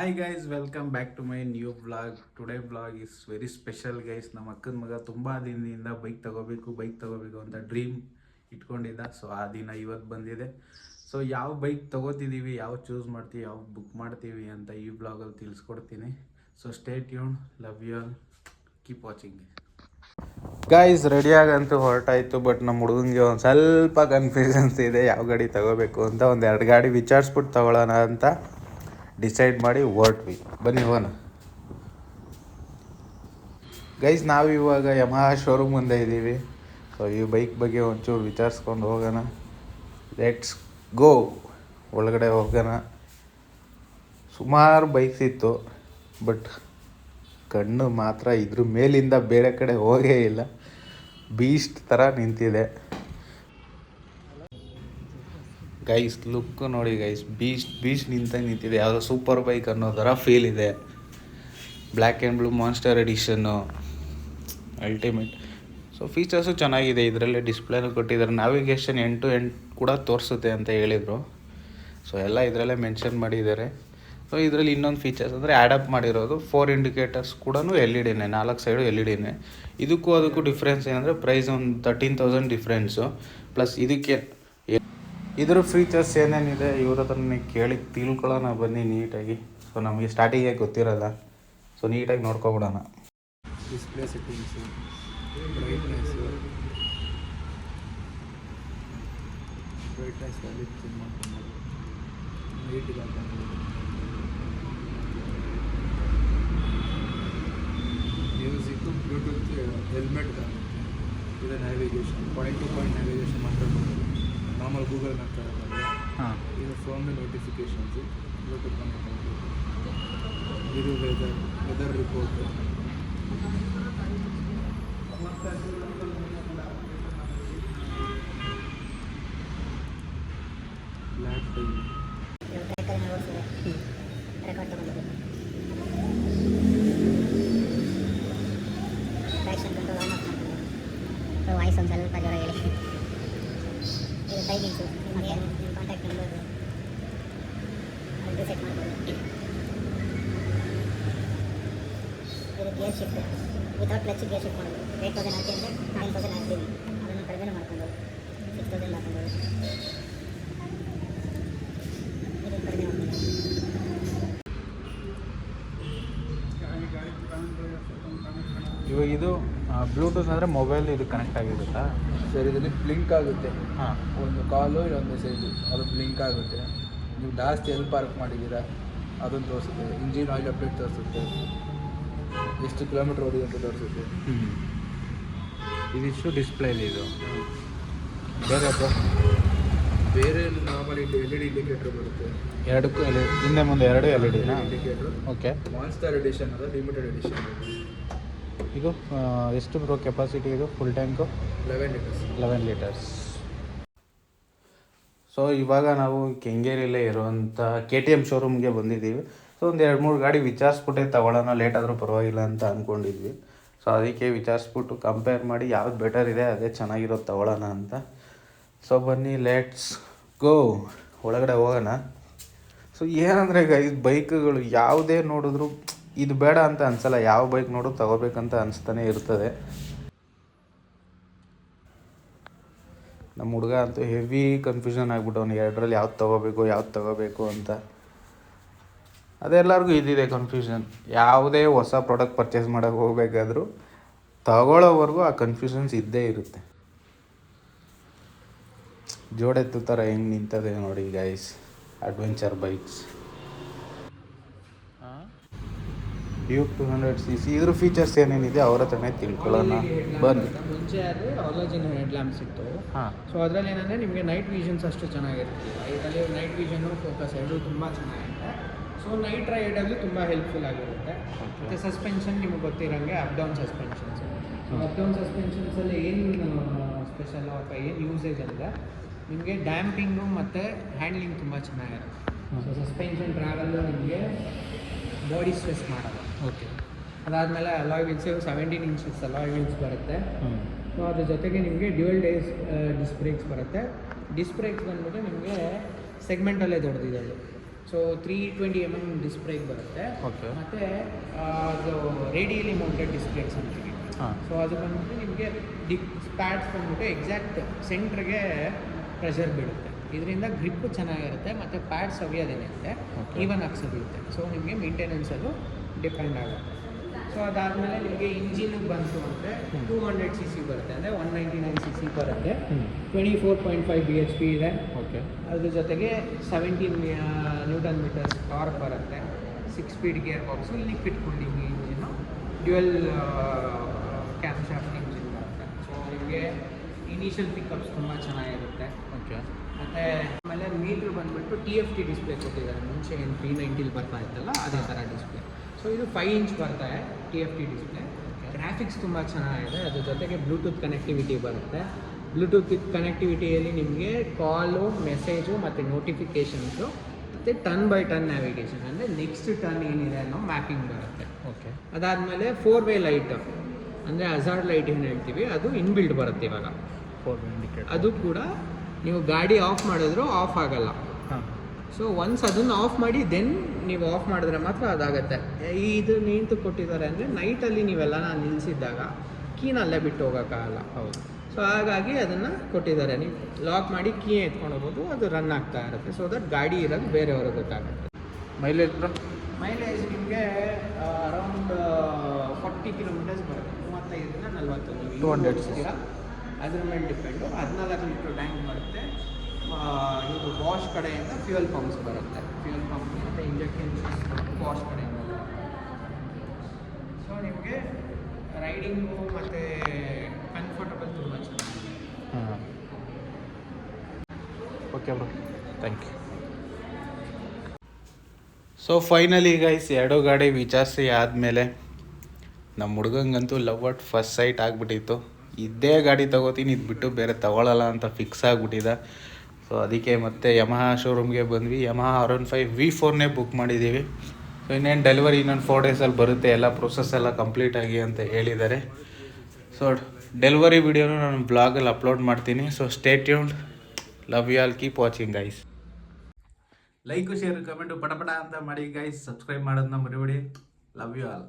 Hi guys welcome back to my new blog today blog is very special guys ನಮ್ಮ ಅಕ್ಕನ ಮಗ ತುಂಬ ದಿನದಿಂದ ಬೈಕ್ ತಗೋಬೇಕು ಬೈಕ್ ತಗೋಬೇಕು ಅಂತ ಡ್ರೀಮ್ ಇಟ್ಕೊಂಡಿದ್ದ. ಸೊ ಆ ದಿನ ಇವತ್ತು ಬಂದಿದೆ. ಸೊ ಯಾವ ಬೈಕ್ ತಗೋತಿದ್ದೀವಿ ಯಾವ ಚೂಸ್ ಮಾಡ್ತೀವಿ, ಯಾವ ಬುಕ್ ಮಾಡ್ತೀವಿ ಅಂತ ಈ ಬ್ಲಾಗಲ್ಲಿ ತಿಳಿಸ್ಕೊಡ್ತೀನಿ. So stay ಯೂನ್ love you all keep watching guys ರೆಡಿಯಾಗಂತೂ ಹೊರಟಾಯಿತು ಬಟ್ ನಮ್ಮ ಹುಡುಗನಿಗೆ ಒಂದು ಸ್ವಲ್ಪ ಕನ್ಫ್ಯೂಷನ್ಸ್ ಇದೆ. ಯಾವ ಗಾಡಿ ತಗೋಬೇಕು ಅಂತ ಒಂದು ಎರಡು ಗಾಡಿ ವಿಚಾರಿಸ್ಬಿಟ್ಟು ತಗೊಳ್ಳೋಣ ಅಂತ. ಡಿಸೈಡ್ ಮಾಡಿ ಹೊರಟ್ವಿ ಬನ್ನಿ ಹೋಗೋಣ. ಗೈಸ್ ನಾವು ಇವಾಗ ಯಮಹ ಶೋರೂಮ್ ಮುಂದೆ ಇದ್ದೀವಿ. ಸೊ ಈ ಬೈಕ್ ಬಗ್ಗೆ ಒಂಚೂರು ವಿಚಾರಿಸ್ಕೊಂಡು ಹೋಗೋಣ. ಲೆಟ್ಸ್ ಗೋ ಒಳಗಡೆ ಹೋಗೋಣ. ಸುಮಾರು ಬೈಕ್ಸ್ ಇತ್ತು ಬಟ್ ಕಣ್ಣು ಮಾತ್ರ ಇದ್ರ ಮೇಲಿಂದ ಬೇರೆ ಕಡೆ ಹೋಗೇ ಇಲ್ಲ. ಬೀಸ್ಟ್ ಥರ ನಿಂತಿದೆ. ಗೈಸ್ ಲುಕ್ ನೋಡಿ ಗೈಸ್ ಬೀಸ್ಟ್ ಬೀಸ್ಟ್ ನಿಂತ ನಿಂತಿದೆ. ಯಾವುದೋ ಸೂಪರ್ ಬೈಕ್ ಅನ್ನೋ ಥರ ಫೀಲ್ ಇದೆ. Black and blue monster ಎಡಿಷನ್ನು ultimate so features ಚೆನ್ನಾಗಿದೆ. ಇದರಲ್ಲೇ ಡಿಸ್ಪ್ಲೇನು ಕೊಟ್ಟಿದ್ದಾರೆ. ನಾವಿಗೇಷನ್ ಎಂಟು ಎಂಟು ಕೂಡ ತೋರಿಸುತ್ತೆ ಅಂತ ಹೇಳಿದರು. ಸೊ ಎಲ್ಲ ಇದರಲ್ಲೇ ಮೆನ್ಷನ್ ಮಾಡಿದ್ದಾರೆ. ಸೊ ಇದರಲ್ಲಿ ಇನ್ನೊಂದು ಫೀಚರ್ಸ್ ಅಂದರೆ ಆ್ಯಡಪ್ ಮಾಡಿರೋದು ಫೋರ್ ಇಂಡಿಕೇಟರ್ಸ್ ಕೂಡ ಎಲ್ ಇ ಡಿನೇ ನಾಲ್ಕು ಸೈಡು ಎಲ್ ಇ ಡಿನೇ ಇದಕ್ಕೂ ಅದಕ್ಕೂ ಡಿಫ್ರೆನ್ಸ್ ಏನಂದರೆ ಪ್ರೈಸ್ ಒಂದು ತರ್ಟೀನ್ ತೌಸಂಡ್ ಡಿಫ್ರೆನ್ಸು ಪ್ಲಸ್ ಇದಕ್ಕೆ ಇದ್ರ ಫೀಚರ್ಸ್ ಏನೇನಿದೆ, ಇವ್ರ ಹತ್ರನೇ ಕೇಳಿ ತಿಳ್ಕೊಳ್ಳೋಣ ಬನ್ನಿ ನೀಟಾಗಿ. ಸೊ ನಮಗೆ ಸ್ಟಾರ್ಟಿಂಗೇ ಗೊತ್ತಿರಲ್ಲ. ಸೊ ನೀಟಾಗಿ ನೋಡ್ಕೊಬಿಡೋಣ. Display settings brightness music bluetooth helmet ಇದೆ navigation point to point navigation ಮಾತ್ರ ಬರೋದು ನಾರ್ಮಲ್ ಗೂಗಲ್ ಮ್ಯಾಪ್ ಥರ ಬರೋದು ಹಾಂ ಇದು ಫೋನ್ ನೋಟಿಫಿಕೇಷನ್ಸು ಬ್ಲೂಟೂತ್ ಕನೆಕ್ಟ್ ಇದು weather weather report black time record ತಗೊಂಡಿದ್ದು ಟ್ರಾಕ್ಷನ್ ಕಂಟ್ರೋಲ್ ಆನ್ ಆಫ್ ಮಾಡ್ಕೊಂಡು ವಾಯ್ಸ್ ಒಂದು ಸ್ವಲ್ಪ ಜ್ವರ ಹೇಳಿ ಇದು ಟೈಮಿಂಗ್ಸು ನಿಮಗೆ ನಿಮ್ಮ ನಂಬರ್ ಅದು. ಸೆಟ್ ಮಾಡ್ಬೋದು ಇದು shift without clutch gear shift ಮಾಡ್ಬೋದು ಏಯ್ಟ್ ತೌಸಂಡ್ ಹಾಕಿ ಅಂದರೆ ನೈನ್ ತೌಸಂಡ್ ಹಾಕ್ತೀವಿ ಅದನ್ನು ಕಡಿಮೆ ಮಾಡ್ಕೊಂಡು. ಸಿಕ್ಸ್ ತೌಸಂಡ್ ಹಾಕೊಂಡು ಇವಾಗ ಇದು ಬ್ಲೂಟೂತ್ ಅಂದರೆ ಮೊಬೈಲ್ ಇದು ಕನೆಕ್ಟ್ ಆಗಿರುತ್ತಾ? ಸರ್ ಇದರಲ್ಲಿ ಬ್ಲಿಂಕ್ ಆಗುತ್ತೆ. ಹಾಂ. ಒಂದು ಕಾಲು ಇನ್ನೊಂದು ಮೆಸೇಜು ಅದು ಬ್ಲಿಂಕ್ ಆಗುತ್ತೆ. ನೀವು ಜಾಸ್ತಿ ಎಲ್ಲಿ ಪಾರ್ಕ್ ಮಾಡಿದ್ದೀರಾ? ಅದನ್ನು ತೋರಿಸುತ್ತೆ. ಇಂಜಿನ್ ಆಯಿಲ್ ಅಪ್ಡೇಟ್ ತೋರಿಸುತ್ತೆ. ಎಷ್ಟು ಕಿಲೋಮೀಟ್ರ್ ಓಡಿದೆ ಅಂತ ತೋರಿಸುತ್ತೆ. ಇದಿಷ್ಟು ಡಿಸ್ಪ್ಲೇಲಿ ಇದು. ಬೇರೆ ಬೇರೆ normal L E D indicator ಬರುತ್ತೆ. ಎರಡಕ್ಕೂ ಎಲ್ ಹಿಂದೆ ಮುಂದೆ ಎರಡು ಎಲ್ ಇ ಡಿನಾ ಇಂಡಿಕೇಟರ್ ಓಕೆ ಮಾನ್ಸ್ಟರ್ ಎಡಿಷನ್ ಅದು ಲಿಮಿಟೆಡ್ ಎಡಿಷನ್ ಇದು ಎಷ್ಟು ಬ್ರೋ ಕೆಪಾಸಿಟಿ ಇದು? Full tank eleven litres eleven litres so ಇವಾಗ ನಾವು ಕೆಂಗೇರಿಯಲ್ಲೇ ಇರುವಂಥ ಕೆ ಟಿ ಎಂ ಶೋರೂಮ್ಗೆ ಬಂದಿದ್ದೀವಿ. ಸೊ ಒಂದು ಎರಡು ಮೂರು ಗಾಡಿ ವಿಚಾರಿಸ್ಬಿಟ್ಟೆ ತಗೊಳ್ಳೋಣ ಲೇಟ್ ಆದರೂ ಪರವಾಗಿಲ್ಲ ಅಂತ ಅಂದ್ಕೊಂಡಿದ್ವಿ ಸೊ ಅದಕ್ಕೆ ವಿಚಾರಿಸ್ಬಿಟ್ಟು ಕಂಪೇರ್ ಮಾಡಿ ಯಾವ್ದು ಬೆಟರ್ ಇದೆ ಅದೇ ಚೆನ್ನಾಗಿರೋದು ತಗೊಳ್ಳೋಣ ಅಂತ. ಸೊ ಬನ್ನಿ ಲೆಟ್ಸ್ ಗೋ ಒಳಗಡೆ ಹೋಗೋಣ. ಸೊ ಏನಂದರೆ ಇದು ಬೈಕ್ಗಳು ಯಾವುದೇ ನೋಡಿದ್ರು ಇದು ಬೇಡ ಅಂತ ಅನ್ಸಲ್ಲ, ಯಾವ ಬೈಕ್ ನೋಡು ತಗೋಬೇಕಂತ ಅನಿಸ್ತಾನೆ ಇರ್ತದೆ. ನಮ್ಮ ಹುಡುಗ ಅಂತೂ ಹೆವಿ ಕನ್ಫ್ಯೂಷನ್ ಆಗ್ಬಿಟ್ಟವನು ಎರಡರಲ್ಲಿ ಯಾವ್ದು ತಗೋಬೇಕು ಯಾವ್ದು ತಗೋಬೇಕು ಅಂತ. ಅದೆಲ್ಲರಿಗೂ ಇದಿದೆ ಕನ್ಫ್ಯೂಷನ್ ಯಾವುದೇ ಹೊಸ ಪ್ರಾಡಕ್ಟ್ ಪರ್ಚೇಸ್ ಮಾಡೋಕೆ ಹೋಗಬೇಕಾದ್ರೂ ತಗೊಳ್ಳೋವರೆಗೂ ಆ ಕನ್ಫ್ಯೂಷನ್ಸ್ ಇದ್ದೇ ಇರುತ್ತೆ. ಜೋಡೆತ್ತು ಥರ ಹೆಂಗೆ ನಿಂತದೆ ನೋಡಿ guys adventure bikes Duke two hundred C C ಇದ್ರ ಫೀಚರ್ಸ್ ಏನೇನಿದೆ ಅವ್ರ ಹತ್ರನೇ ತಿಳ್ಕೊಳ್ಳೋಣ. ಬನ್ನಿ. ಮುಂಚೆ ಆದರೆ ಆಲೋಜಿನ ಹೆಡ್ ಲ್ಯಾಂಪ್ಸ್ ಇತ್ತು. ಹಾಂ. ಸೊ ಅದರಲ್ಲಿ ಏನಂದರೆ ನಿಮಗೆ ನೈಟ್ ವಿಷನ್ಸ್ ಅಷ್ಟು ಚೆನ್ನಾಗಿರುತ್ತೆ ಇದರಲ್ಲಿ ನೈಟ್ ವಿಷನ್ನು ಫೋಕಸ್ ಎರಡೂ ತುಂಬ ಚೆನ್ನಾಗಿರುತ್ತೆ. ಸೊ ನೈಟ್ ರೈಡಲ್ಲಿ ತುಂಬ ಹೆಲ್ಪ್ಫುಲ್ ಆಗಿರುತ್ತೆ. ಮತ್ತು ಸಸ್ಪೆನ್ಷನ್ ನಿಮಗೆ ಗೊತ್ತಿರೋಂಗೆ up down suspensions up down ಸಸ್ಪೆನ್ಷನ್ಸಲ್ಲಿ ಏನು ಸ್ಪೆಷಲ್ ಅಥವಾ ಏನು ಯೂಸೇಜ್ ಅಂದರೆ ನಿಮಗೆ ಡ್ಯಾಂಪಿಂಗು ಮತ್ತು ಹ್ಯಾಂಡ್ಲಿಂಗ್ ತುಂಬ ಚೆನ್ನಾಗಿರುತ್ತೆ. ಸೊ ಸಸ್ಪೆನ್ಷನ್ ಟ್ರಾವೆಲ್ಲು ನಿಮಗೆ ಬಾಡಿ ಸ್ಟ್ರೆಸ್ ಮಾಡೋದು. ಓಕೆ ಅದಾದಮೇಲೆ alloy wheels seventeen inches alloy wheels ಬರುತ್ತೆ. ಸೊ ಅದ್ರ ಜೊತೆಗೆ ನಿಮಗೆ ಡ್ಯೂಯಲ್ ಡೇಸ್ ಡಿಸ್ ಬ್ರೇಕ್ಸ್ ಬರುತ್ತೆ. ಡಿಸ್ ಬ್ರೇಕ್ಸ್ ಬಂದ್ಬಿಟ್ಟು ನಿಮಗೆ ಸೆಗ್ಮೆಂಟಲ್ಲೇ ದೊಡ್ಡದಿದೆ ಅದು so three twenty M M ಡಿಸ್ಪ್ಲೇಗೆ ಬರುತ್ತೆ. ಓಕೆ ಮತ್ತು ಅದು ರೇಡಿಯಲಿ ಮೌಂಟೆಡ್ ಡಿಸ್ಪ್ಲೇಸ್ ಅಂತೀವಿ ಹಾಂ. ಸೊ ಅದು ಬಂದ್ಬಿಟ್ಟು ನಿಮಗೆ ಡಿಪ್ ಪ್ಯಾಡ್ಸ್ ಬಂದ್ಬಿಟ್ಟು ಎಕ್ಸಾಕ್ಟ್ ಸೆಂಟ್ರಿಗೆ ಪ್ರೆಷರ್ ಬೀಳುತ್ತೆ. ಇದರಿಂದ ಗ್ರಿಪ್ಪು ಚೆನ್ನಾಗಿರುತ್ತೆ ಮತ್ತು ಪ್ಯಾಡ್ ಸವಿಯೋದೇನಿರುತ್ತೆ. ಈವನ್ ಆಗಿ ಸವಿಯುತ್ತೆ ಸೊ ನಿಮಗೆ ಮೇಂಟೆನೆನ್ಸ್ ಅದು ಡಿಪೆಂಡ್ ಆಗುತ್ತೆ. ಸೊ ಅದಾದಮೇಲೆ ನಿಮಗೆ ಇಂಜಿನಿಗೆ ಬಂತು ಅಂದರೆ. ಟೂ ಹಂಡ್ರೆಡ್ ಸಿ ಸಿ ಬರುತ್ತೆ. ಅಂದರೆ one ninety nine C C ಬರುತ್ತೆ. Twenty four point five B H P ಇದೆ. ಓಕೆ ಅದ್ರ ಜೊತೆಗೆ ಸೆವೆಂಟೀನ್ ನ್ಯೂಟನ್ ಮೀಟರ್ಸ್ ಟಾರ್ಕ್ ಬರುತ್ತೆ. Six speed gear box liquid cooling engine dual cam shaft engine ಬರುತ್ತೆ. So ನಿಮಗೆ initial pickups ತುಂಬ ಚೆನ್ನಾಗಿರುತ್ತೆ. ಮತ್ತು ಆಮೇಲೆ ಮೀಟ್ರ್ ಬಂದ್ಬಿಟ್ಟು ಟಿ ಎಫ್ ಟಿ ಡಿಸ್ಪ್ಲೇ ಕೊಟ್ಟಿದ್ದಾರೆ. ಮುಂಚೆ ಏನು ತ್ರೀ ನೈಂಟಿಲಿ ಬರ್ತಾ ಇತ್ತಲ್ಲ ಅದೇ ಥರ ಡಿಸ್ಪ್ಲೇ ಸೊ ಇದು ಫೈವ್ ಇಂಚ್ ಬರ್ತಾ ಇದೆ T F T display graphics ತುಂಬ ಚೆನ್ನಾಗಿದೆ. ಅದ್ರ ಜೊತೆಗೆ ಬ್ಲೂಟೂತ್ ಕನೆಕ್ಟಿವಿಟಿ ಬರುತ್ತೆ. ಬ್ಲೂಟೂತ್ ಕನೆಕ್ಟಿವಿಟಿಯಲ್ಲಿ ನಿಮಗೆ ಕಾಲು ಮೆಸೇಜು ಮತ್ತು ನೋಟಿಫಿಕೇಷನ್ಸು ಮತ್ತು ಟರ್ನ್ ಬೈ ಟರ್ನ್ ನ್ಯಾವಿಗೇಷನ್ ಅಂದರೆ ನೆಕ್ಸ್ಟ್ ಟರ್ನ್ ಏನಿದೆ ಅನ್ನೋ ಮ್ಯಾಪಿಂಗ್ ಬರುತ್ತೆ. ಓಕೆ ಅದಾದಮೇಲೆ ಫೋರ್ ವೇ ಲೈಟ್ ಅಂದರೆ ಅಜಾರ್ಡ್ ಲೈಟ್ ಏನು ಹೇಳ್ತೀವಿ ಅದು ಇನ್ಬಿಲ್ಡ್ ಬರುತ್ತೆ ಇವಾಗ. ಫೋರ್ ಇಂಡಿಕೇಟ್ ಅದು ಕೂಡ ನೀವು ಗಾಡಿ ಆಫ್ ಮಾಡಿದ್ರು ಆಫ್ ಆಗಲ್ಲ. ಹಾಂ. ಸೊ ಒನ್ಸ್ ಅದನ್ನು ಆಫ್ ಮಾಡಿ ದೆನ್ ನೀವು ಆಫ್ ಮಾಡಿದ್ರೆ ಮಾತ್ರ ಅದಾಗುತ್ತೆ. ಇದು ನಿಂತು ಕೊಟ್ಟಿದ್ದಾರೆ ಅಂದರೆ ನೈಟಲ್ಲಿ ನೀವೆಲ್ಲ ನಾನು ನಿಲ್ಲಿಸಿದ್ದಾಗ ಕೀನ ಅಲ್ಲೇ ಬಿಟ್ಟು ಹೋಗೋಕ್ಕಾಗಲ್ಲ. ಹೌದು. ಸೊ ಹಾಗಾಗಿ ಅದನ್ನು ಕೊಟ್ಟಿದ್ದಾರೆ. ನೀವು ಲಾಕ್ ಮಾಡಿ ಕೀ ಎತ್ಕೊಂಡು ಹೋಗ್ಬೋದು ಅದು ರನ್ ಆಗ್ತಾ ಇರುತ್ತೆ. ಸೊ ದಟ್ ಗಾಡಿ ಇರೋದು ಬೇರೆಯವ್ರಿಗೆ ಗೊತ್ತಾಗುತ್ತೆ ಮೈಲೇಜ್ ಬ್ರೋ ಮೈಲೇಜ್ ನಿಮಗೆ ಅರೌಂಡ್ ಫಾರ್ಟಿ ಕಿಲೋಮೀಟರ್ಸ್ ಬರುತ್ತೆ. ಮೂವತ್ತೈದರಿಂದ ನಲ್ವತ್ತು ನೀವು 200 ಎಲ್ಲಿ ಹೋಗ್ತೀರಾ? ಅದ್ರ ಮೇಲೆ ಡಿಪೆಂಡು ಹದಿನಾಲ್ಕು ಲೀಟ್ರ್ ಟ್ಯಾಂಕ್ ಬರುತ್ತೆ. ಇದು ವಾಶ್ ಕಡೆಯಿಂದ ಫ್ಯೂಯಲ್ ಪಂಪ್ಸ್ ಬರುತ್ತೆ. ಫ್ಯೂಯಲ್ ಪಂಪ್ ಮತ್ತು ಇಂಜೆಕ್ಷನ್ ವಾಶ್ ಕಡೆಯಿಂದ ಸೊ ನಿಮಗೆ ರೈಡಿಂಗು ಮತ್ತು ಕಂಫರ್ಟಬಲ್ ತುಂಬ ಚೆನ್ನಾಗಿದೆ ಹಾಂ okay bro thank you so finally guys ಎರಡು ಗಾಡಿ ವಿಚಾರಿಸಿ ಆದಮೇಲೆ ನಮ್ಮ ಹುಡುಗಂಗಂತೂ ಲವ್ ಅಟ್ ಫಸ್ಟ್ ಸೈಟ್ ಆಗಿಬಿಟ್ಟಿತ್ತು. ಇದೇ ಗಾಡಿ ತಗೋತೀನಿ, ಇದು ಬಿಟ್ಟು ಬೇರೆ ತಗೊಳ್ಳಲ್ಲ ಅಂತ ಫಿಕ್ಸ್ ಆಗಿಬಿಟ್ಟಿದೆ. ಸೊ ಅದಕ್ಕೆ ಮತ್ತೆ ಯಮಹ ಶೋರೂಮ್ಗೆ ಬಂದ್ವಿ. Yamaha R one five V ಫೋರ್ನೇ book ಮಾಡಿದ್ದೀವಿ. ಸೊ ಇನ್ನೇನು ಡೆಲಿವರಿ ಇನ್ನೊಂದು ಫೋರ್ ಡೇಸಲ್ಲಿ ಬರುತ್ತೆ, ಎಲ್ಲ ಪ್ರೊಸೆಸ್ ಎಲ್ಲ ಕಂಪ್ಲೀಟ್ ಆಗಿ ಅಂತ ಹೇಳಿದ್ದಾರೆ. ಸೊ ಡೆಲಿವರಿ ವಿಡಿಯೋನು ನಾನು ಬ್ಲಾಗಲ್ಲಿ ಅಪ್ಲೋಡ್ ಮಾಡ್ತೀನಿ. So stay tuned love you all keep watching guys like share comment ಪಟ ಪಟ ಅಂತ ಮಾಡಿ ಗೈಸ್ ಸಬ್ಸ್ಕ್ರೈಬ್ ಮಾಡೋದನ್ನ ಮರಿಬೇಡಿ. Love you all